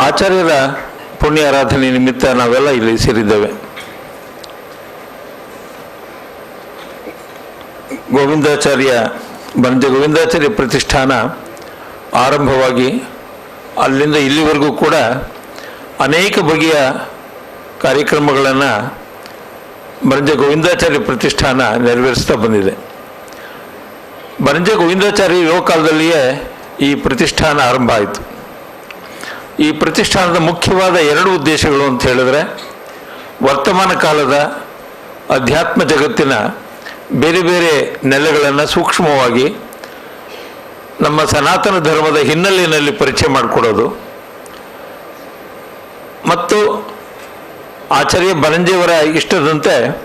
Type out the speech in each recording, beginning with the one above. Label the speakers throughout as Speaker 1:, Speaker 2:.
Speaker 1: ಆಚಾರ್ಯರ ಪುಣ್ಯ ಆರಾಧನೆ ನಿಮಿತ್ತ ನಾವೆಲ್ಲ ಇಲ್ಲಿ ಸೇರಿದ್ದೇವೆ. ಗೋವಿಂದಾಚಾರ್ಯ, ಬಂಜ ಗೋವಿಂದಾಚಾರ್ಯ ಪ್ರತಿಷ್ಠಾನ ಆರಂಭವಾಗಿ ಅಲ್ಲಿಂದ ಇಲ್ಲಿವರೆಗೂ ಕೂಡ ಅನೇಕ ಬಗೆಯ ಕಾರ್ಯಕ್ರಮಗಳನ್ನು ಬರಂಜ ಗೋವಿಂದಾಚಾರ್ಯ ಪ್ರತಿಷ್ಠಾನ ನೆರವೇರಿಸ್ತಾ ಬಂದಿದೆ. ಬರಂಜ ಗೋವಿಂದಾಚಾರ್ಯ ಯುವ ಕಾಲದಲ್ಲಿಯೇ ಈ ಪ್ರತಿಷ್ಠಾನ ಆರಂಭ ಆಯಿತು. ಈ ಪ್ರತಿಷ್ಠಾನದ ಮುಖ್ಯವಾದ ಎರಡು ಉದ್ದೇಶಗಳು ಅಂತ ಹೇಳಿದ್ರೆ, ವರ್ತಮಾನ ಕಾಲದ ಅಧ್ಯಾತ್ಮ ಜಗತ್ತಿನ ಬೇರೆ ಬೇರೆ ನೆಲೆಗಳನ್ನು ಸೂಕ್ಷ್ಮವಾಗಿ ನಮ್ಮ ಸನಾತನ ಧರ್ಮದ ಹಿನ್ನೆಲೆಯಲ್ಲಿ ಪರಿಚಯ ಮಾಡಿಕೊಡೋದು. ಮತ್ತು ಆಚಾರ್ಯ ಬರಂಜಿಯವರ ಇಷ್ಟದಂತೆ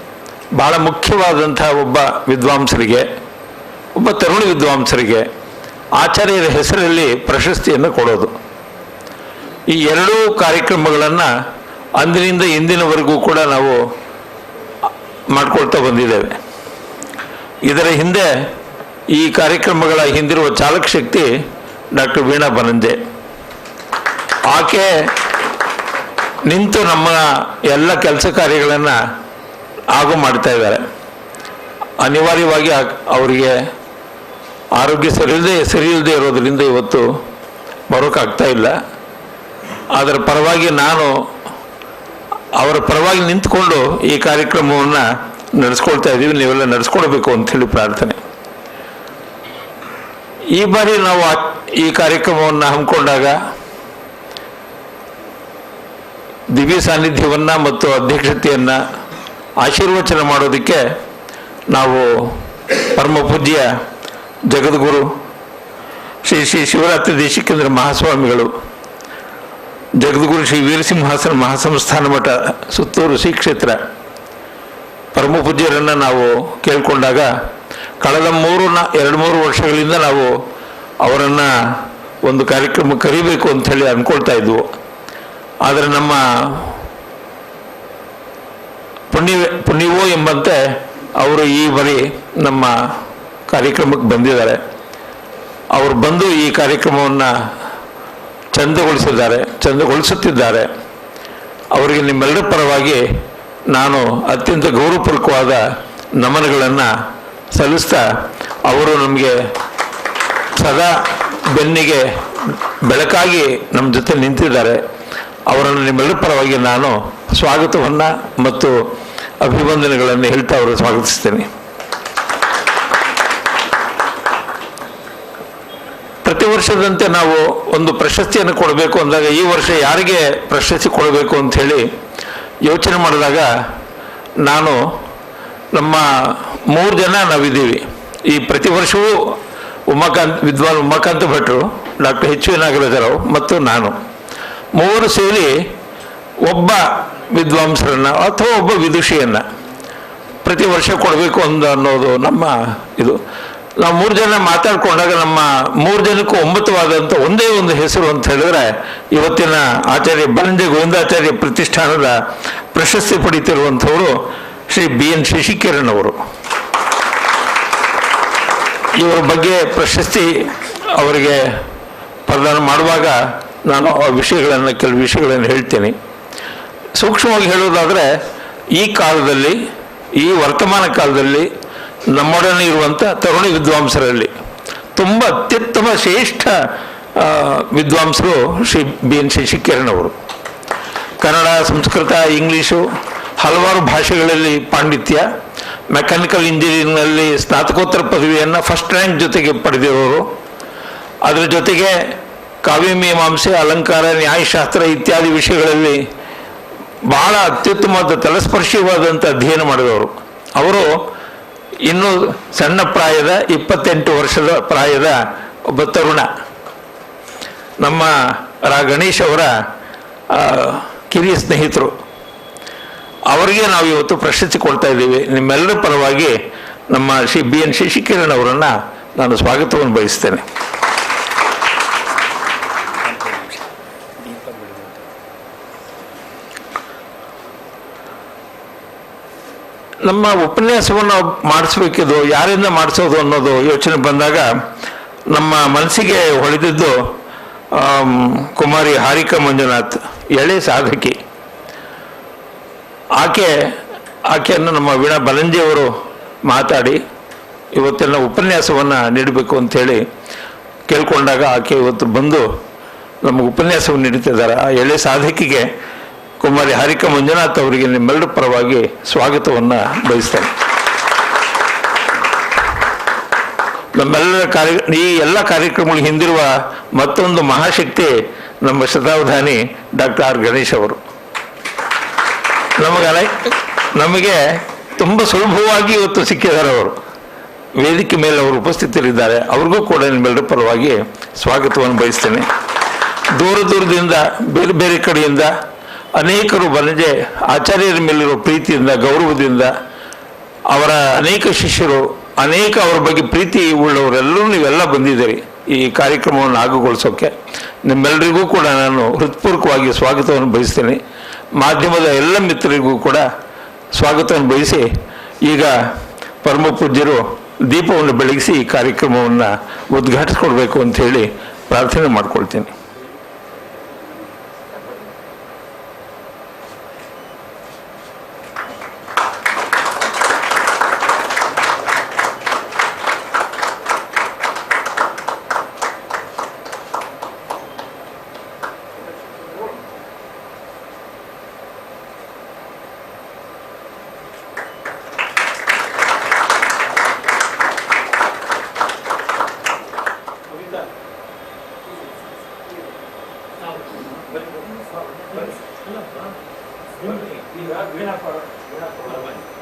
Speaker 1: ಬಹಳ ಮುಖ್ಯವಾದಂಥ ಒಬ್ಬ ವಿದ್ವಾಂಸರಿಗೆ, ಒಬ್ಬ ತರುಣ ವಿದ್ವಾಂಸರಿಗೆ ಆಚಾರ್ಯರ ಹೆಸರಲ್ಲಿ ಪ್ರಶಸ್ತಿಯನ್ನು ಕೊಡೋದು. ಈ ಎರಡೂ ಕಾರ್ಯಕ್ರಮಗಳನ್ನು ಅಂದಿನಿಂದ ಇಂದಿನವರೆಗೂ ಕೂಡ ನಾವು ಮಾಡಿಕೊಳ್ತಾ ಬಂದಿದ್ದೇವೆ. ಇದರ ಹಿಂದೆ ಈ ಕಾರ್ಯಕ್ರಮಗಳ ಹಿಂದಿರುವ ಚಾಲಕ ಶಕ್ತಿ ಡಾಕ್ಟರ್ ವೀಣಾ ಬನಂಜೆ. ಆಕೆ ನಿಂತು ನಮ್ಮ ಎಲ್ಲ ಕೆಲಸ ಕಾರ್ಯಗಳನ್ನು ಆಗು ಮಾಡ್ತಾ ಇದ್ದಾರೆ. ಅನಿವಾರ್ಯವಾಗಿ ಅವರಿಗೆ ಆರೋಗ್ಯ ಸರಿಯಿಲ್ಲದೆ ಸರಿಯಿಲ್ಲದೆ ಇರೋದರಿಂದ ಇವತ್ತು ಬರೋಕ್ಕಾಗ್ತಾ ಇಲ್ಲ. ಅದರ ಪರವಾಗಿ ನಾನು ಅವರ ಪರವಾಗಿ ನಿಂತ್ಕೊಂಡು ಈ ಕಾರ್ಯಕ್ರಮವನ್ನು ನಡೆಸ್ಕೊಳ್ತಾ ಇದ್ದೀವಿ ನೀವೆಲ್ಲ ನಡೆಸ್ಕೊಡ್ಬೇಕು ಅಂಥೇಳಿ ಪ್ರಾರ್ಥನೆ. ಈ ಬಾರಿ ನಾವು ಈ ಕಾರ್ಯಕ್ರಮವನ್ನು ಹಮ್ಮಿಕೊಂಡಾಗ ದಿವ್ಯ ಸಾನ್ನಿಧ್ಯವನ್ನು ಮತ್ತು ಅಧ್ಯಕ್ಷತೆಯನ್ನು ಆಶೀರ್ವಚನ ಮಾಡೋದಕ್ಕೆ ನಾವು ಪರಮ ಪೂಜ್ಯ ಜಗದ್ಗುರು ಶ್ರೀ ಶ್ರೀ ಶಿವರಾತ್ರಿ ದೇಶಿಕೇಂದ್ರ ಮಹಾಸ್ವಾಮಿಗಳು ಜಗದ್ಗುರು ಶ್ರೀ ವೀರಸಿಂಹಾಸನ ಮಹಾಸಂಸ್ಥಾನ ಮಠ, ಸುತ್ತೂರು ಶ್ರೀ ಕ್ಷೇತ್ರ. ಪರಮ ಪೂಜ್ಯರನ್ನು ನಾವು ಕೇಳಿಕೊಂಡಾಗ ಕಳೆದ ಮೂರು ನಾ, ಎರಡು ಮೂರು ವರ್ಷಗಳಿಂದ ನಾವು ಅವರನ್ನು ಒಂದು ಕಾರ್ಯಕ್ರಮ ಕರಿಬೇಕು ಅಂಥೇಳಿ ಅಂದ್ಕೊಳ್ತಾ ಇದ್ವು. ಆದರೆ ನಮ್ಮ ಪುಣ್ಯ, ಪುಣ್ಯವೋ ಎಂಬಂತೆ ಅವರು ಈ ಬಾರಿ ನಮ್ಮ ಕಾರ್ಯಕ್ರಮಕ್ಕೆ ಬಂದಿದ್ದಾರೆ. ಅವರು ಬಂದು ಈ ಕಾರ್ಯಕ್ರಮವನ್ನು ಚಂದಗೊಳಿಸಿದ್ದಾರೆ. ಚಂದಗೊಳಿಸುತ್ತಿದ್ದಾರೆ. ಅವರಿಗೆ ನಿಮ್ಮೆಲ್ಲರ ಪರವಾಗಿ ನಾನು ಅತ್ಯಂತ ಗೌರವಪೂರ್ವಕವಾದ ನಮನಗಳನ್ನು ಸಲ್ಲಿಸ್ತಾ ಅವರು ನಮಗೆ ಸದಾ ಬೆನ್ನಿಗೆ ಬೆಳಕಾಗಿ ನಮ್ಮ ಜೊತೆ ನಿಂತಿದ್ದಾರೆ. ಅವರನ್ನು ನಿಮ್ಮೆಲ್ಲರ ಪರವಾಗಿ ನಾನು ಸ್ವಾಗತವನ್ನು ಮತ್ತು ಅಭಿವಂದನೆಗಳನ್ನು ಹೇಳ್ತಾ ಅವರು ಸ್ವಾಗತಿಸ್ತೇನೆ ಪ್ರತಿ ವರ್ಷದಂತೆ ನಾವು ಒಂದು ಪ್ರಶಸ್ತಿಯನ್ನು ಕೊಡಬೇಕು ಅಂದಾಗ ಈ ವರ್ಷ ಯಾರಿಗೆ ಪ್ರಶಸ್ತಿ ಕೊಡಬೇಕು ಅಂತ ಹೇಳಿ ಯೋಚನೆ ಮಾಡಿದಾಗ ನಾನು ನಮ್ಮ ಮೂರು ಜನ ನಾವಿದ್ದೀವಿ. ಈ ಪ್ರತಿ ವರ್ಷವೂ ಉಮಾಕಾಂತ್, ವಿದ್ವಾನ್ ಉಮಾಕಾಂತ ಭಟ್ರು ಡಾಕ್ಟರ್ ಎಚ್ ವಿ ನಾಗರಾಜರಾವ್ ಮತ್ತು ನಾನು ಮೂವರು ಸೇರಿ ಒಬ್ಬ ವಿದ್ವಾಂಸರನ್ನು ಅಥವಾ ಒಬ್ಬ ವಿದುಷಿಯನ್ನು ಪ್ರತಿ ವರ್ಷ ಕೊಡಬೇಕು ಅಂದ ಅನ್ನೋದು ನಮ್ಮ ಇದು. ನಾವು ಮೂರು ಜನ ಮಾತಾಡ್ಕೊಂಡಾಗ ನಮ್ಮ ಮೂರು ಜನಕ್ಕೂ ಒಂಬತ್ತವಾದಂಥ ಒಂದೇ ಒಂದು ಹೆಸರು ಅಂತ ಹೇಳಿದ್ರೆ ಇವತ್ತಿನ ಆಚಾರ್ಯ ಬಲಂಜೆ ಗೋವಿಂದಾಚಾರ್ಯ ಪ್ರತಿಷ್ಠಾನದ ಪ್ರಶಸ್ತಿ ಪಡೀತಿರುವಂಥವರು ಶ್ರೀ ಬಿ ಎನ್ ಶಶಿಕಿರಣ್ ಅವರು. ಇವರ ಬಗ್ಗೆ ಪ್ರಶಸ್ತಿ ಅವರಿಗೆ ಪ್ರದಾನ ಮಾಡುವಾಗ ನಾನು ಆ ವಿಷಯಗಳನ್ನು ಕೆಲವು ವಿಷಯಗಳನ್ನು ಹೇಳ್ತೀನಿ. ಸೂಕ್ಷ್ಮವಾಗಿ ಹೇಳೋದಾದರೆ ಈ ಕಾಲದಲ್ಲಿ, ಈ ವರ್ತಮಾನ ಕಾಲದಲ್ಲಿ ನಮ್ಮೊಡನೆ ಇರುವಂಥ ತರುಣಿ ವಿದ್ವಾಂಸರಲ್ಲಿ. ತುಂಬ ಅತ್ಯುತ್ತಮ ಶ್ರೇಷ್ಠ ವಿದ್ವಾಂಸರು ಶ್ರೀ ಬಿ ಎನ್ ಶಶಿಕಿರಣ್ ಅವರು. ಕನ್ನಡ, ಸಂಸ್ಕೃತ ಇಂಗ್ಲೀಷು ಹಲವಾರು ಭಾಷೆಗಳಲ್ಲಿ ಪಾಂಡಿತ್ಯ, ಮೆಕ್ಯಾನಿಕಲ್ ಇಂಜಿನಿಯರಿಂಗ್ನಲ್ಲಿ ಸ್ನಾತಕೋತ್ತರ ಪದವಿಯನ್ನು ಫಸ್ಟ್ ರ್ಯಾಂಕ್ ಜೊತೆಗೆ ಪಡೆದಿರೋರು. ಅದರ ಜೊತೆಗೆ ಕಾವ್ಯ ಮೀಮಾಂಸೆ, ಅಲಂಕಾರ, ನ್ಯಾಯಶಾಸ್ತ್ರ ಇತ್ಯಾದಿ ವಿಷಯಗಳಲ್ಲಿ ಬಹಳ ಅತ್ಯುತ್ತಮವಾದ ತಲಸ್ಪರ್ಶಿಯವಾದಂಥ ಅಧ್ಯಯನ ಮಾಡಿದವರು. ಅವರು ಇನ್ನು ಸಣ್ಣ ಪ್ರಾಯದ ಇಪ್ಪತ್ತೆಂಟು ವರ್ಷದ ಪ್ರಾಯದ ಒಬ್ಬ ತರುಣ. ನಮ್ಮ ರಾ ಗಣೇಶ್ ಅವರ ಕಿರಿಯ ಸ್ನೇಹಿತರು. ಅವರಿಗೆ ನಾವು ಇವತ್ತು ಪ್ರಶಸ್ತಿ ಕೊಡ್ತಾ ಇದ್ದೀವಿ. ನಿಮ್ಮೆಲ್ಲರ ಪರವಾಗಿ ನಮ್ಮ ಶ್ರೀ ಬಿ ಎನ್ ಶಶಿಕಿರಣ್ ಅವರನ್ನು ನಾನು ಸ್ವಾಗತವನ್ನು ಬಯಸ್ತೇನೆ. ನಮ್ಮ ಉಪನ್ಯಾಸವನ್ನು ಮಾಡಿಸ್ಬೇಕಿದು, ಯಾರಿಂದ ಮಾಡಿಸೋದು ಅನ್ನೋದು ಯೋಚನೆ ಬಂದಾಗ ನಮ್ಮ ಮನಸ್ಸಿಗೆ ಹೊಳೆದಿದ್ದು ಕುಮಾರಿ ಹಾರಿಕಾ ಮಂಜುನಾಥ್, ಎಳೆ ಸಾಧಕಿ. ಆಕೆ, ಆಕೆಯನ್ನು ನಮ್ಮ ವೀಣಾ ಬಲಂಜಿಯವರು ಮಾತಾಡಿ ಇವತ್ತಿನ ಉಪನ್ಯಾಸವನ್ನು ನೀಡಬೇಕು ಅಂಥೇಳಿ ಕೇಳ್ಕೊಂಡಾಗ ಆಕೆ ಇವತ್ತು ಬಂದು ನಮಗೆ ಉಪನ್ಯಾಸವನ್ನು ನೀಡುತ್ತಿದ್ದಾರೆ ಆ ಎಳೆ ಸಾಧಕಿಗೆ ಕುಮಾರಿ ಹಾರಿಕಾ ಮಂಜುನಾಥ್ ಅವರಿಗೆ ನಿಮ್ಮೆಲ್ಲರ ಪರವಾಗಿ ಸ್ವಾಗತವನ್ನು ಬಯಸ್ತೇನೆ. ನಮ್ಮೆಲ್ಲರ ಕಾರ್ಯ, ಈ ಎಲ್ಲ ಕಾರ್ಯಕ್ರಮಗಳ ಹಿಂದಿರುವ ಮತ್ತೊಂದು ಮಹಾಶಕ್ತಿ ನಮ್ಮ ಶತಾವಧಾನಿ ಡಾಕ್ಟರ್ ಆರ್ ಗಣೇಶ್ ಅವರು. ನಮಗೆ ನಮಗೆ ತುಂಬ ಸುಲಭವಾಗಿ ಇವತ್ತು ಸಿಕ್ಕಿದ್ದಾರೆ ಅವರು. ವೇದಿಕೆ ಮೇಲೆ ಅವರು ಉಪಸ್ಥಿತರಿದ್ದಾರೆ. ಅವ್ರಿಗೂ ಕೂಡ ನಿಮ್ಮೆಲ್ಲರ ಪರವಾಗಿ ಸ್ವಾಗತವನ್ನು ಬಯಸ್ತೇನೆ. ದೂರ ದೂರದಿಂದ, ಬೇರೆ ಬೇರೆ ಕಡೆಯಿಂದ ಅನೇಕರು ಬನಜೆ ಆಚಾರ್ಯರ ಮೇಲಿರೋ ಪ್ರೀತಿಯಿಂದ, ಗೌರವದಿಂದ ಅವರ ಅನೇಕ ಶಿಷ್ಯರು, ಅನೇಕ ಅವರ ಬಗ್ಗೆ ಪ್ರೀತಿ ಉಳ್ಳವರೆಲ್ಲರೂ ನೀವೆಲ್ಲ ಬಂದಿದ್ದೀರಿ ಈ ಕಾರ್ಯಕ್ರಮವನ್ನು ಆಗುಗೊಳಿಸೋಕ್ಕೆ ನಿಮ್ಮೆಲ್ಲರಿಗೂ ಕೂಡ ನಾನು ಹೃತ್ಪೂರ್ವಕವಾಗಿ ಸ್ವಾಗತವನ್ನು ಬಯಸ್ತೇನೆ. ಮಾಧ್ಯಮದ ಎಲ್ಲ ಮಿತ್ರರಿಗೂ ಕೂಡ ಸ್ವಾಗತವನ್ನು ಬಯಸಿ, ಈಗ ಪರಮ ಪೂಜ್ಯರು ದೀಪವನ್ನು ಬೆಳಗಿಸಿ ಈ ಕಾರ್ಯಕ್ರಮವನ್ನು ಉದ್ಘಾಟಿಸ್ಕೊಡ್ಬೇಕು ಅಂತ ಹೇಳಿ ಪ್ರಾರ್ಥನೆ ಮಾಡ್ಕೊಳ್ತೀನಿ. வீணா வீணா போட